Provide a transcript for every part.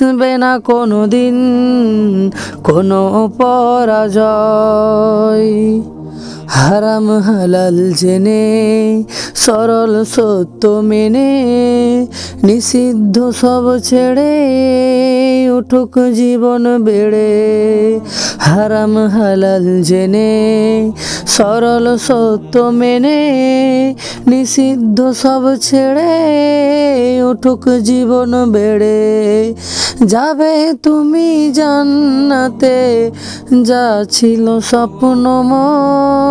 আসবে না কোনো দিন কোনো পরাজয়। হারাম হালাল জেনে, সরল সত্য মেনে, নিষিদ্ধ সব ছেড়ে উঠুক জীবন বেড়ে। হারাম হালাল জেনে, সরল সত্য মেনে, নিষিদ্ধ সব ছেড়ে উঠুক জীবন বেড়ে। যাবে তুমি জান্নাতে, যা ছিল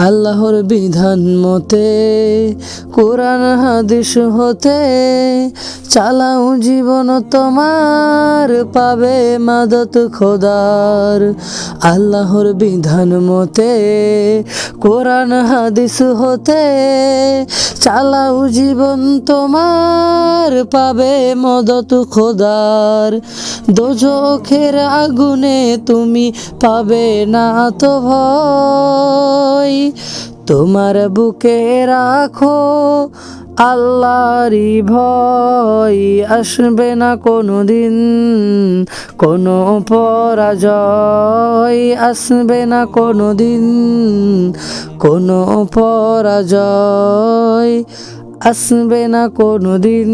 আল্লাহর বিধান মতে, কোরআন হাদিস হতে, চালাও জীবন তোমার, পাবে মাদত খোদার। আল্লাহর বিধান মতে, কোরআন হাদিস হতে, চালাও জীবন তোমার, পাবে মদত খোদার। দোজখের আগুনে তুমি পাবে না তো ভয়। তোমার বুকে রাখো আল্লাহরি ভয় আসবে না কোনো দিন কোনো পরাজয় আসবে না কোনো দিন কোনো পরাজয় আসবে না কোনো দিন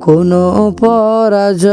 কোনো পরাজয়।